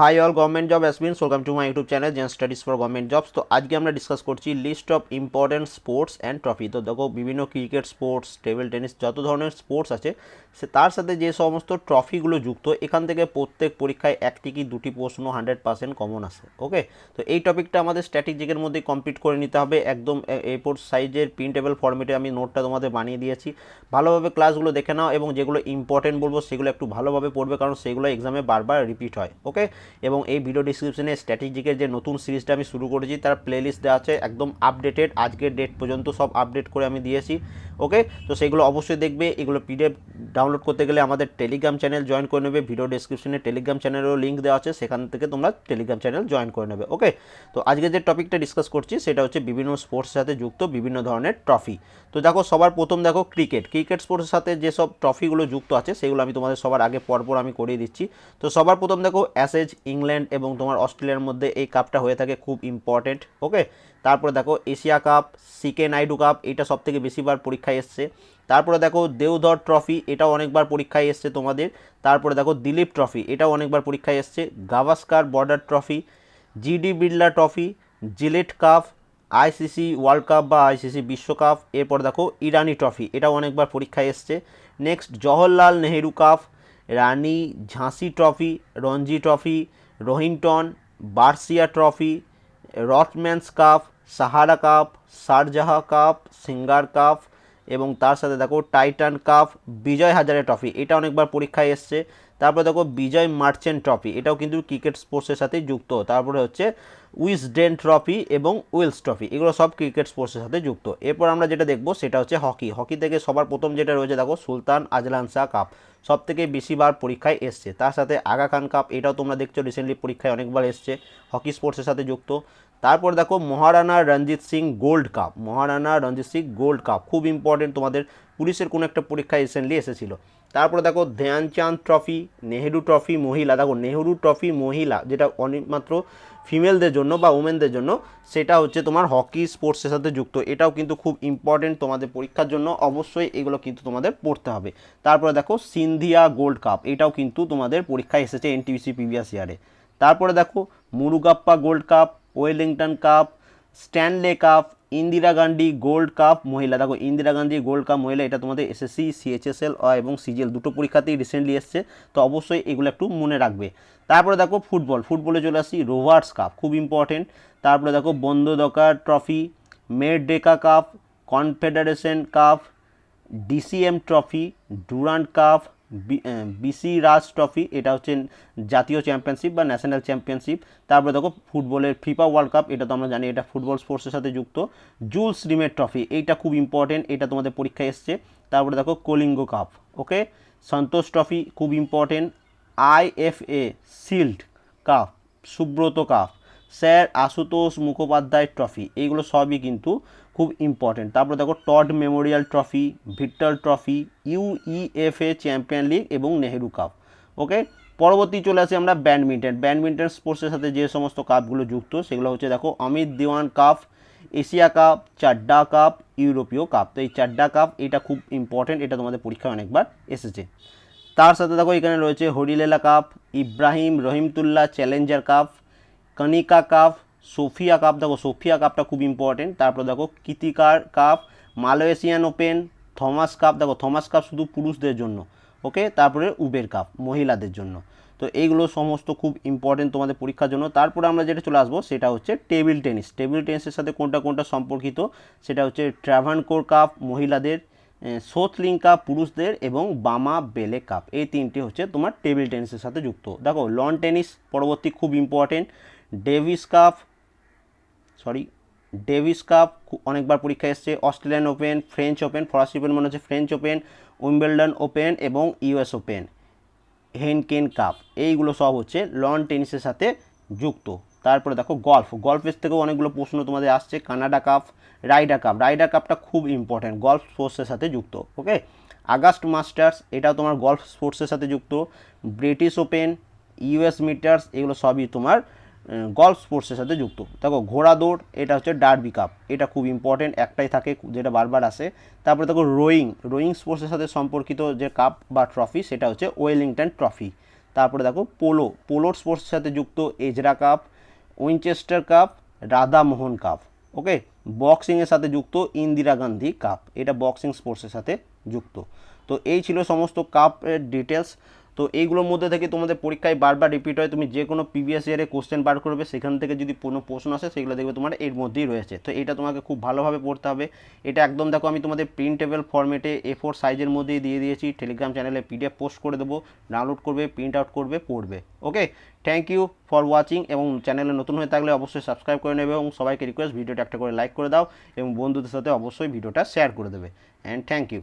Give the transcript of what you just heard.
Hi all government job aspirants welcome to my YouTube channel gen studies for government jobs তো আজকে আমরা discuss করছি list of important sports and trophy তো দেখো, বিভিন্ন cricket sports table tennis যত ধরনের স্পোর্টস আছে, সে তার সাথে যে সমস্ত ট্রফিগুলো যুক্ত, এখান থেকে প্রত্যেক পরীক্ষায় একটি কি দুটি প্রশ্ন হান্ড্রেড পার্সেন্ট কমন আসে ওকে তো এই টপিকটা আমাদের স্ট্র্যাটেজিকের মধ্যে কমপ্লিট করে নিতে হবে। একদম এরপর সাইজের প্রিন্টেবল ফর্মেটে আমি নোটটা তোমাদের বানিয়ে দিয়েছি। ভালোভাবে ক্লাসগুলো দেখে নাও এবং যেগুলো ইম্পর্টেন্ট বলব, সেগুলো একটু ভালোভাবে পড়বে, কারণ সেগুলো এক্সামে বারবার রিপিট হয় ওকে এবং এই ভিডিও ডিসক্রিপশনে স্ট্র্যাটেজিকের যে নতুন সিরিজটা আমি শুরু করেছি, তার প্লেলিস্ট দেওয়া আছে একদম আপডেটেড আজকের ডেট পর্যন্ত সব আপডেট করে আমি দিয়েছি ওকে তো সেগুলো অবশ্যই দেখবে, এগুলো পিডিএফ ডাউনলোড করতে গেলে আমাদের টেলিগ্রাম চ্যানেল জয়েন করে নেবে ভিডিও ডিসক্রিপশনে টেলিগ্রাম চ্যানেলেরও লিঙ্ক দেওয়া আছে, সেখান থেকে তোমরা টেলিগ্রাম চ্যানেল জয়েন করে নেবে ওকে তো আজকে যে টপিকটা ডিসকাস করছি, সেটা হচ্ছে বিভিন্ন স্পোর্টসের সাথে যুক্ত বিভিন্ন ধরনের ট্রফি তো দেখো, সবার প্রথম দেখো ক্রিকেট ক্রিকেট স্পোর্টসের সাথে যেসব ট্রফিগুলো যুক্ত আছে, সেগুলো আমি তোমাদের সবার আগে পরপর আমি করিয়ে দিচ্ছি। তো সবার প্রথম দেখো অ্যাসেজ ইংল্যান্ড এবং তোমার অস্ট্রেলিয়ার মধ্যে এই কাপটা হয়ে থাকে খুব ইম্পর্টেন্ট ওকে তারপরে দেখো Asia cup CK Naidu cup এটা সব থেকে বেশিবার পরীক্ষায় এসছে। তারপরে দেখো দেওধর ট্রফি এটাও অনেকবার পরীক্ষায় এসছে তোমাদের। তারপরে দেখো দিলীপ ট্রফি এটাও অনেকবার পরীক্ষায় এসছে। Gavaskar border trophy GD Birla trophy Gillette cup ICC world cup বা আইসিসি বিশ্বকাপ এরপর দেখো ইরানি ট্রফি এটাও অনেকবার পরীক্ষায় এসছে। Next Jawaharlal Nehru cup Rani ঝাঁসি trophy, Ranji trophy Rohinton Baria trophy Rothmans cup, Sahara cup, Sharjah cup, Singer cup এবং তার সাথে দেখো Titan cup, Vijay Hazare trophy. এটা অনেকবার পরীক্ষায় এসছে। তারপরে দেখো বিজয় মার্চেন্ট ট্রফি। এটাও কিন্তু ক্রিকেট স্পোর্টসের সাথে যুক্ত। তারপরে হচ্ছে উইসডেন ট্রফি এবং উইলস ট্রফি। এগুলো সব ক্রিকেট স্পোর্টসের সাথে যুক্ত। এরপর আমরা যেটা দেখব সেটা হচ্ছে হকি। হকি থেকে সবার প্রথম যেটা রয়েছে দেখো সুলতান আজলান শাহ কাপ। সব থেকে বেশিবার পরীক্ষায় এসছে। তার সাথে আগা খান কাপ, এটাও তোমরা দেখছ রিসেন্টলি পরীক্ষায় অনেকবার এসছে। হকি স্পোর্টসের সাথে যুক্ত। তারপর দেখো Maharana Ranjit Singh gold cup, Maharana Ranjit Singh gold cup, খুব ইম্পর্টেন্ট তোমাদের পুলিশের কোনো একটা পরীক্ষায় রিসেন্টলি এসেছিল। তারপরে দেখো ধ্যানচাঁদ ট্রফি নেহেরু ট্রফি মহিলা, দেখো নেহেরু ট্রফি মহিলা, যেটা অনেকমাত্র ফিমেলদের জন্য বা ওমেনদের জন্য, সেটা হচ্ছে তোমার হকি স্পোর্টসের সাথে যুক্ত। এটাও কিন্তু খুব ইম্পর্টেন্ট তোমাদের পরীক্ষার জন্য, অবশ্যই এগুলো কিন্তু তোমাদের পড়তে হবে। তারপরে দেখো সিন্ধিয়া গোল্ড কাপ, এটাও কিন্তু তোমাদের পরীক্ষায় এসেছে এনটিভিসি প্রিভিয়াস ইয়ারে তারপরে দেখো Murugappa gold cup Wellington cup, Stanley cup, Indira Gandhi gold cup মহিলা। দেখো, ইন্দিরা গান্ধী গোল্ড কাপ মহিলা, এটা তোমাদের এসএসসি সিএইচএসএল এবং সিজিএল দুটো পরীক্ষাতেই রিসেন্টলি এসছে। তো অবশ্যই এগুলো একটু মনে রাখবে। তারপরে দেখো ফুটবল, ফুটবলে চলে আসি রোভার্স কাপ, খুব ইম্পর্টেন্ট তারপরে দেখো Bandodkar trophy Merdeka cup, confederation cup, DCM trophy, Durand cup B C Raj trophy, এটা হচ্ছে জাতীয় চ্যাম্পিয়নশিপ বা ন্যাশনাল চ্যাম্পিয়নশিপ তারপরে দেখো ফুটবলের ফিফা ওয়ার্ল্ড কাপ এটা তো আমরা জানি, এটা ফুটবল স্পোর্টসের সাথে যুক্ত। জুলস রিমের ট্রফি এইটা খুব ইম্পর্টেন্ট এটা তোমাদের পরীক্ষায় এসছে। তারপরে দেখো Kalinga cup okay Santosh trophy খুব important IFA shield cup Subroto cup sir Ashutosh Mukhopadhyay trophy এইগুলো সবই কিন্তু খুব ইম্পর্টেন্ট তারপরে দেখো Todd memorial trophy Victor trophy UEFA champion league এবং নেহেরু কাপ ওকে পরবর্তী চলে আসি আমরা ব্যাডমিন্টন। ব্যাডমিন্টন স্পোর্টসের সাথে যে সমস্ত কাপগুলো যুক্ত, সেগুলো হচ্ছে দেখো Amit Dewan cup Asia cup Chadha cup ইউরোপীয় কাপ তো এই চাড্ডা কাপ এটা খুব ইম্পর্টেন্ট এটা তোমাদের পরীক্ষায় অনেকবার এসেছে। তার সাথে দেখো এখানে রয়েছে Harilela cup Ibrahim Rahimtullah challenger cup Konica cup Sophia cup দেখো সোফিয়া কাপটা খুব ইম্পর্টেন্ট তারপর দেখো কৃতিকার cup Malaysian open Thomas cup দেখো থমাস কাপ শুধু পুরুষদের জন্য ওকে তারপরে উবের কাপ মহিলাদের জন্য। তো এইগুলো সমস্ত খুব ইম্পর্টেন্ট তোমাদের পরীক্ষার জন্য। তারপরে আমরা যেটা চলে আসব, সেটা হচ্ছে টেবিল টেনিস টেবিল টেনিসের সাথে কোনটা কোনটা সম্পর্কিত? সেটা হচ্ছে ট্রাভানকোর কাপ মহিলাদের সোথলিং কাপ পুরুষদের এবং বামা বেলে কাপ এই তিনটি হচ্ছে তোমার টেবিল টেনিসের সাথে যুক্ত। দেখো লন টেনিস পরবর্তী খুব important Davis cup sorry, Davis cup অনেকবার পরীক্ষা এসছে, অস্ট্রেলিয়ান ওপেন, ফ্রেঞ্চ ওপেন, ফরাসি ওপেন মানে হচ্ছে ফ্রেঞ্চ ওপেন, উইম্বেলডন ওপেন এবং ইউএস ওপেন। হেনকেন কাপ, এইগুলো সব হচ্ছে লন টেনিসের সাথে যুক্ত। তারপরে দেখো গল্ফ গল্ফের থেকেও অনেকগুলো প্রশ্ন তোমাদের আসছে, Canada cup, Ryder cup. Ryder কাপটা খুব ইম্পর্ট্যান্ট গল্ফ স্পোর্টসের সাথে যুক্ত ওকে আগস্ট মাস্টার্স, এটাও তোমার গল্ফ স্পোর্টসের সাথে যুক্ত, ব্রিটিশ ওপেন ইউএস মিটার্স, এগুলো সবই তোমার গল্ফ স্পোর্টসের সাথে যুক্ত। দেখো, ঘোড়া দৌড়, এটা হচ্ছে ডার্বি কাপ এটা খুব ইম্পর্টেন্ট একটাই থাকে, যেটা বারবার আসে। তারপরে দেখো রোয়িং রোয়িং স্পোর্টসের সাথে সম্পর্কিত যে কাপ বা ট্রফি সেটা হচ্ছে ওয়েলিংটন ট্রফি তারপরে দেখো পোলো পোলোর স্পোর্টসের সাথে যুক্ত Ezra cup Winchester cup Radhamohan cup okay বক্সিংয়ের সাথে যুক্ত ইন্দিরা গান্ধী কাপ এটা বক্সিং স্পোর্টসের সাথে যুক্ত। তো এই ছিল সমস্ত কাপের ডিটেলস তো এইগুলোর মধ্যে থেকে তোমাদের পরীক্ষায় বারবার রিপিট হয়, তুমি যে কোনো প্রিভিয়াস ইয়ারে কোশ্চেন বার করবে, সেখান থেকে যদি কোনো প্রশ্ন আসে, সেগুলো দেখবে তোমার এর মধ্যেই রয়েছে। তো এটা তোমাকে খুব ভালোভাবে পড়তে হবে। এটা একদম দেখো, আমি তোমাদের প্রিন্টেবল ফরম্যাটে এ ফোর সাইজের মধ্যেই দিয়ে দিয়েছি। টেলিগ্রাম চ্যানেলে পিডিএফ পোস্ট করে দেবো ডাউনলোড করবে প্রিন্ট আউট করবে, পড়বে। Okay thank you for watching এবং চ্যানেলে নতুন হয়ে থাকলে অবশ্যই সাবস্ক্রাইব করে নেবে এবং সবাইকে রিকোয়েস্ট ভিডিওটা একটা করে লাইক করে দাও এবং বন্ধুদের সাথে অবশ্যই ভিডিওটা শেয়ার করে দেবে। And thank you